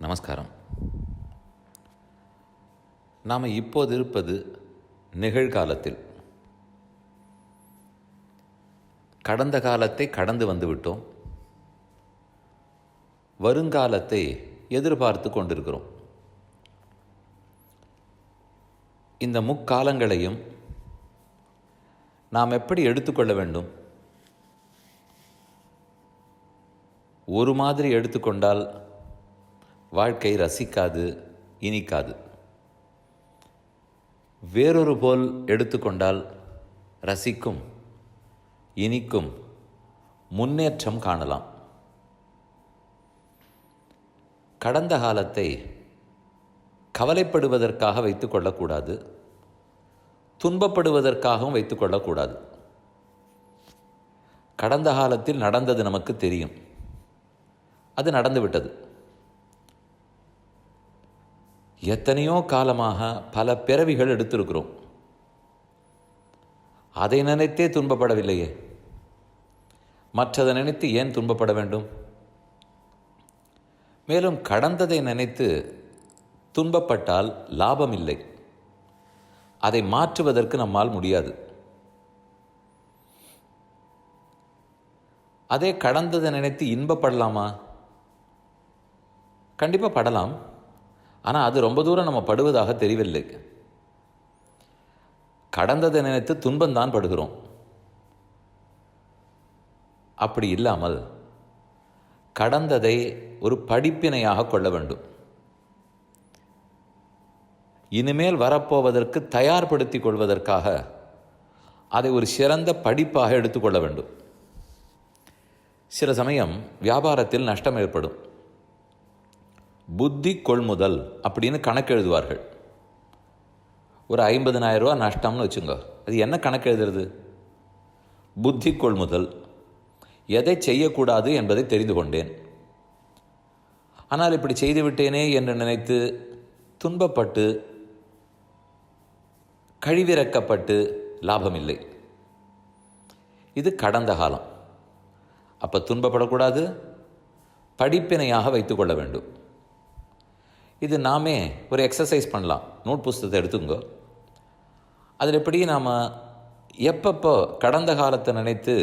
நமஸ்காரம். நாம் இப்போது இருப்பது நிகழ்காலத்தில். கடந்த காலத்தை கடந்து வந்துவிட்டோம் வருங்காலத்தை எதிர்பார்த்து கொண்டிருக்கிறோம். இந்த முக்காலங்களையும் நாம் எப்படி எடுத்துக்கொள்ள வேண்டும்? ஒரு மாதிரி எடுத்துக்கொண்டால் வாழ்க்கை ரசிக்காது இனிக்காது. வேறொரு போல் எடுத்துக்கொண்டால் ரசிக்கும் இனிக்கும் முன்னேற்றம் காணலாம். கடந்த காலத்தை கவலைப்படுவதற்காக வைத்துக்கொள்ளக்கூடாது துன்பப்படுவதற்காகவும் வைத்து கொள்ளக்கூடாது. கடந்த காலத்தில் நடந்தது நமக்கு தெரியும். அது நடந்துவிட்டது. எத்தனையோ காலமாக பல பிறவிகள் எடுத்திருக்கிறோம். அதை நினைத்தே துன்பப்படவில்லையே. மற்றதை நினைத்து ஏன் துன்பப்பட வேண்டும்? மேலும் கடந்ததை நினைத்து துன்பப்பட்டால் லாபம் இல்லை அதை மாற்றுவதற்கு நம்மால் முடியாது. அதே கடந்ததை நினைத்து இன்பப்படலாமா? கண்டிப்பாக படலாம். ஆனால் அது ரொம்ப தூரம் நம்ம படுவதாக தெரியவில்லை. கடந்ததை நினைத்து துன்பம்தான் படுகிறோம். அப்படி இல்லாமல் கடந்ததை ஒரு படிப்பினையாக கொள்ள வேண்டும். இனிமேல் வரப்போவதற்கு தயார்படுத்தி கொள்வதற்காக அதை ஒரு சிறந்த படிப்பாக எடுத்துக்கொள்ள வேண்டும். சில சமயம் வியாபாரத்தில் நஷ்டம் ஏற்படும். புத்தி கொள்முதல் அப்படின்னு கணக்கு எழுதுவார்கள். ஒரு ஐம்பதனாயிரம் ரூபா நஷ்டம்னு வச்சுங்க. அது என்ன கணக்கு எழுதுறது? புத்தி கொள்முதல். எதை செய்யக்கூடாது என்பதை தெரிந்து கொண்டேன். ஆனால் இப்படி செய்துவிட்டேனே என்று நினைத்து துன்பப்பட்டு கழிவிறக்கப்பட்டு லாபமில்லை. இது கடந்த காலம். அப்போ துன்பப்படக்கூடாது. படிப்பினையாக வைத்துக்கொள்ள வேண்டும். இது நாமே ஒரு எக்ஸசைஸ் பண்ணலாம். நோட் புஸ்தகத்தை எடுத்துங்க அதில் எப்படி நாம் எப்பப்போ கடந்த காலத்தை நினைத்து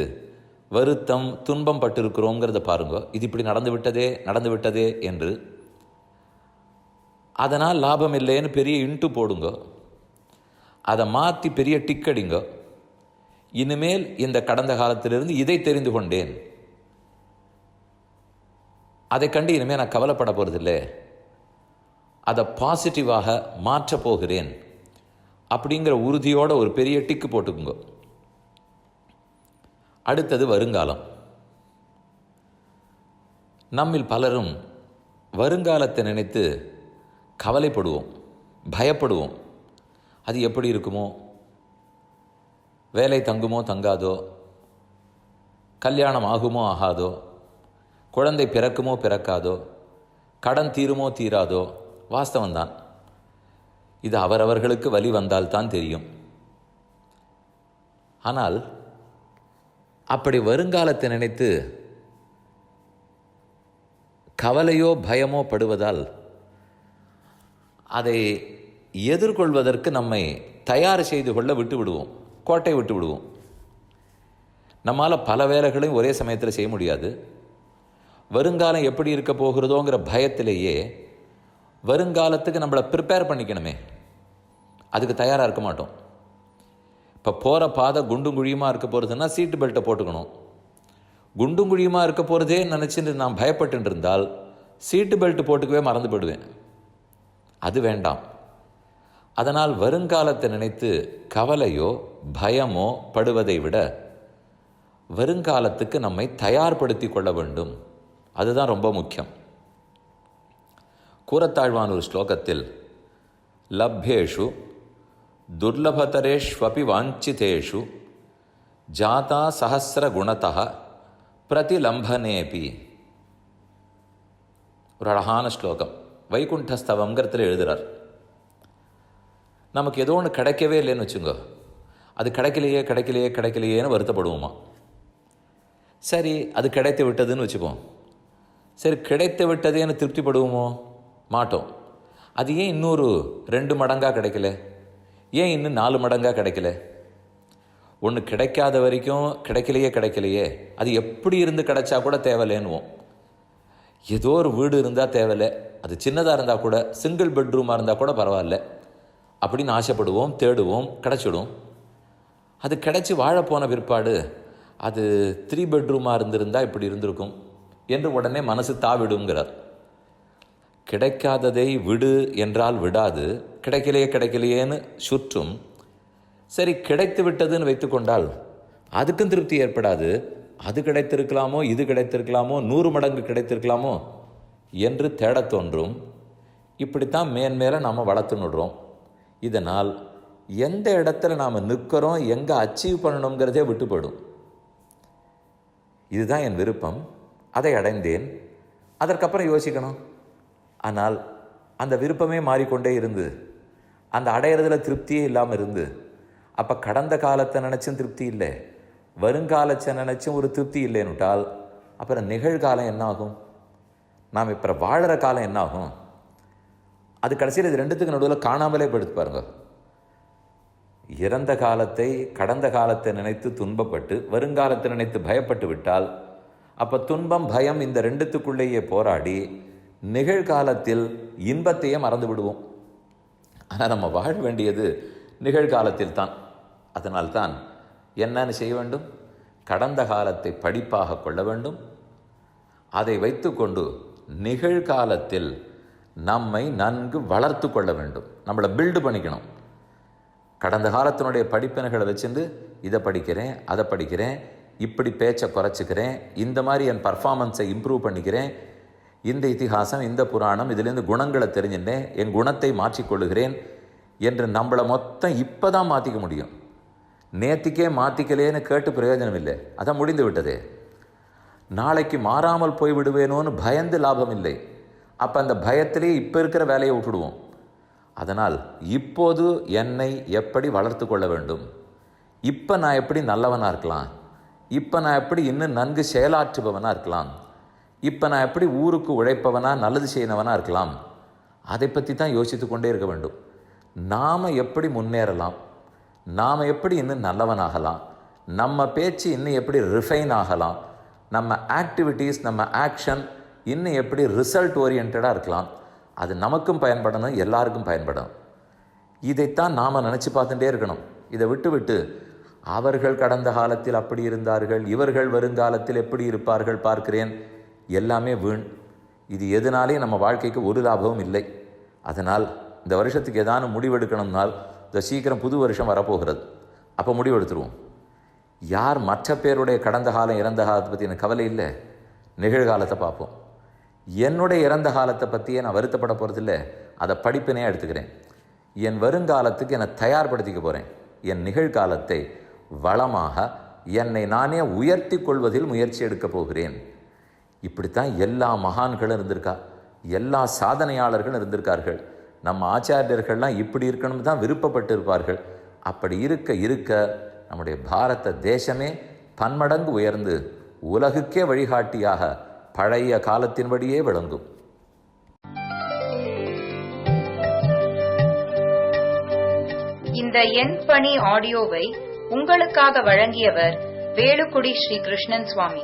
வருத்தம் துன்பம் பட்டிருக்கிறோங்கிறத பாருங்க. இது இப்படி நடந்து விட்டதே நடந்து விட்டதே என்று. அதனால் லாபம் இல்லைன்னு பெரிய இன்ட்டு போடுங்க. அதை மாற்றி பெரிய டிக்கடிங்க இனிமேல் இந்த கடந்த காலத்திலிருந்து இதை தெரிந்து கொண்டேன். அதை கண்டு இனிமேல் நான் கவலைப்பட போகிறதில்லை அதை பாசிட்டிவாக மாற்றப் போகிறேன். அப்படிங்கிற உறுதியோட ஒரு பெரிய டிக்கு போட்டுக்குங்க. அடுத்தது வருங்காலம். நம்மில் பலரும் வருங்காலத்தை நினைத்து கவலைப்படுவோம் பயப்படுவோம். அது எப்படி இருக்குமோ? வேலை தங்குமோ தங்காதோ? கல்யாணம் ஆகுமோ ஆகாதோ? குழந்தை பிறக்குமோ பிறக்காதோ? கடன் தீருமோ தீராதோ? வாஸ்தவம்தான். இது அவரவர்களுக்கு வழி வந்தால்தான் தெரியும். ஆனால் அப்படி வருங்காலத்தை நினைத்து கவலையோ பயமோ படுவதால் அதை எதிர்கொள்வதற்கு நம்மை தயார் செய்து கொள்ள விட்டு விடுவோம் கோட்டை விட்டு விடுவோம் நம்மால் பல வேலைகளையும் ஒரே சமயத்தில் செய்ய முடியாது. வருங்காலம் எப்படி இருக்க போகிறதோங்கிற பயத்திலேயே வருங்காலத்துக்கு நம்மளை ப்ரிப்பேர் பண்ணிக்கணுமே. அதுக்கு தயாராக இருக்க மாட்டோம். இப்போ போகிற பாதை குண்டும் குழியுமாக இருக்க போகிறதுன்னா சீட்டு பெல்ட்டை போட்டுக்கணும். குண்டும் குழியுமாக இருக்க போகிறதே நினச்சிட்டு நான் பயப்பட்டு இருந்தால் சீட்டு பெல்ட் போட்டுக்கவே மறந்து போயிடுவேன். அது வேண்டாம். அதனால் வருங்காலத்தை நினைத்து கவலையோ பயமோ படுவதை விட வருங்காலத்துக்கு நம்மை தயார்படுத்தி கொள்ள வேண்டும். அதுதான் ரொம்ப முக்கியம். கூறத்தாழ்வான் ஒரு ஸ்லோகத்தில் லப்யேஷு துர்லபதரேஷ்வபி வாஞ்சிதேஷு ஜாதா சஹசிர குணத்த பிரதிலம்பனேபி. ஒரு அழகான ஸ்லோகம். வைகுண்டஸ்தவங்கிறதுல எழுதுகிறார் நமக்கு ஏதோ ஒன்று கிடைக்கவே இல்லைன்னு வச்சுங்க. அது கிடைக்கலையே கிடைக்கலையே கிடைக்கலையேன்னு வருத்தப்படுவோமா? சரி அது கிடைத்து விட்டதுன்னு வச்சுப்போம். சரி கிடைத்து விட்டதேன்னு திருப்திப்படுவோமோ? மாட்டோம். அது ஏன் இன்னொரு ரெண்டு மடங்காக கிடைக்கல? ஏன் இன்னும் நாலு மடங்காக கிடைக்கல? ஒன்று கிடைக்காத வரைக்கும் கிடைக்கலையே கிடைக்கலையே. அது எப்படி இருந்து கிடைச்சா கூட தேவையில்லைன்னுவோம் ஏதோ ஒரு வீடு இருந்தால் தேவையில்லை அது சின்னதாக இருந்தால் கூட சிங்கிள் பெட்ரூமாக இருந்தால் கூட பரவாயில்ல. அப்படின்னு ஆசைப்படுவோம் தேடுவோம் கிடச்சிடும். அது கிடச்சி வாழப்போன பிற்பாடு அது த்ரீ பெட்ரூமாக இருந்திருந்தால் இப்படி இருந்திருக்கும் என்று உடனே மனசு தாவிடுங்கிறார் கிடைக்காததை விடு என்றால் விடாது கிடைக்கலையே கிடைக்கலையேன்னு சுற்றும். சரி கிடைத்து விட்டதுன்னு வைத்துக்கொண்டால் அதுக்கும் திருப்தி ஏற்படாது. அது கிடைத்திருக்கலாமோ இது கிடைத்திருக்கலாமோ நூறு மடங்கு கிடைத்திருக்கலாமோ என்று தேடத் தோன்றும். இப்படித்தான் மேன்மேலே நாம் வளர்த்துனுடுறோம் இதனால் எந்த இடத்துல நாம் நிற்கிறோம் எங்கே அச்சீவ் பண்ணணுங்கிறதே விட்டு போயிடும். இதுதான் என் விருப்பம். அதை அடைந்தேன். அதற்கப்புறம் யோசிக்கணும். ஆனால் அந்த விருப்பமே மாறிக்கொண்டே இருந்து அந்த அடையிறதுல திருப்தியே இல்லாமல் இருந்து அப்போ கடந்த காலத்தை நினச்சும் திருப்தி இல்லை வருங்காலத்தை நினச்சும் ஒரு திருப்தி இல்லைன்னுட்டால் அப்புறம் நிகழ்காலம் என்ன ஆகும் நாம் இப்போ வாழற காலம் என்ன ஆகும் அது கடைசியில் இது ரெண்டுத்துக்கு நடுவில் காணாமலே படுத்து பாருங்க. இறந்த காலத்தை கடந்த காலத்தை நினைத்து துன்பப்பட்டு வருங்காலத்தை நினைத்து பயப்பட்டு விட்டால் அப்போ துன்பம் பயம் இந்த ரெண்டுத்துக்குள்ளேயே போராடி நிகழ்காலத்தில் இன்பத்தையே மறந்து விடுவோம் ஆனால் நம்ம வாழ வேண்டியது நிகழ்காலத்தில் தான் அதனால்தான் என்னன்னு செய்ய வேண்டும் கடந்த காலத்தை படிப்பாக கொள்ள வேண்டும். அதை வைத்துக்கொண்டு நிகழ்காலத்தில் நம்மை நன்கு வளர்த்து கொள்ள வேண்டும். நம்மளை பில்டு பண்ணிக்கணும். கடந்த காலத்தினுடைய படிப்பினைகளை வச்சுருந்து இதை படிக்கிறேன் அதை படிக்கிறேன் இப்படி பேச்சை குறைச்சிக்கிறேன் இந்த மாதிரி என் பர்ஃபார்மன்ஸை இம்ப்ரூவ் பண்ணிக்கிறேன் இந்த இத்திகாசம் இந்த புராணம் இதுலேருந்து குணங்களை தெரிஞ்சுட்டேன் என் குணத்தை மாற்றிக்கொள்ளுகிறேன் என்று நம்மளை மொத்தம் இப்போ தான் மாற்றிக்க முடியும். நேத்திக்கே மாற்றிக்கலேன்னு கேட்டு பிரயோஜனம் இல்லை அதான் முடிந்து விட்டதே. நாளைக்கு மாறாமல் போய் விடுவேனோன்னு பயந்து லாபம் இல்லை. அப்போ அந்த பயத்திலே இப்போ இருக்கிற வேலையை விட்டுடுவோம். அதனால் இப்போது என்னை எப்படி வளர்த்து கொள்ள வேண்டும்? இப்போ நான் எப்படி நல்லவனாக இருக்கலாம்? இப்போ நான் எப்படி இன்னும் நன்கு செயலாற்றுபவனாக இருக்கலாம்? இப்போ நான் எப்படி ஊருக்கு உழைப்பவனா நல்லது செய்யணவனாக இருக்கலாம்? அதை பற்றி தான் யோசித்து கொண்டே இருக்க வேண்டும். நாம் எப்படி முன்னேறலாம்? நாம் எப்படி இன்னும் நல்லவனாகலாம்? நம்ம பேச்சு இன்னும் எப்படி ரிஃபைன் ஆகலாம்? நம்ம ஆக்டிவிட்டீஸ் நம்ம ஆக்ஷன் இன்னும் எப்படி ரிசல்ட் ஓரியன்டாக இருக்கலாம்? அது நமக்கும் பயன்படணும் எல்லாருக்கும் பயன்படணும். இதைத்தான் நாம் நினச்சி பார்த்துட்டே இருக்கணும். இதை விட்டு விட்டு அவர்கள் கடந்த காலத்தில் அப்படி இருந்தார்கள் இவர்கள் வருங்காலத்தில் எப்படி இருப்பார்கள் பார்க்கிறேன். எல்லாமே வீண். இது எதுனாலே நம்ம வாழ்க்கைக்கு ஒரு லாபமும் இல்லை. அதனால் இந்த வருஷத்துக்கு ஏதானும் முடிவெடுக்கணும்னால் இந்த சீக்கிரம் புது வருஷம் வரப்போகிறது. அப்போ முடிவெடுத்துருவோம். யார் மற்ற பேருடைய கடந்த காலம் இறந்த காலத்தை பற்றி எனக்கு கவலை இல்லை. நிகழ்காலத்தை பார்ப்போம். என்னுடைய இறந்த காலத்தை பற்றியே நான் வருத்தப்பட போகிறதில்ல அதை படிப்பினையாக எடுத்துக்கிறேன். என் வருங்காலத்துக்கு என்னை தயார்படுத்திக்க போகிறேன் என் நிகழ்காலத்தை வளமாக என்னை நானே உயர்த்தி கொள்வதில் முயற்சி எடுக்கப் போகிறேன். இப்படித்தான் எல்லா மகான்களும் இருந்திருக்கா? எல்லா சாதனையாளர்களும் இருந்திருக்கார்கள். நம்ம ஆச்சாரியர்கள்லாம் இப்படி இருக்கணும் தான் விருப்பப்பட்டிருப்பார்கள். அப்படி இருக்க இருக்க நம்முடைய பாரத தேசமே பன்மடங்கு உயர்ந்து உலகுக்கே வழிகாட்டியாக பழைய காலத்தின்படியே விளங்கும். இந்த எண் பணி ஆடியோவை உங்களுக்காக வழங்கியவர் வேலுக்குடி ஸ்ரீ கிருஷ்ணன் சுவாமி.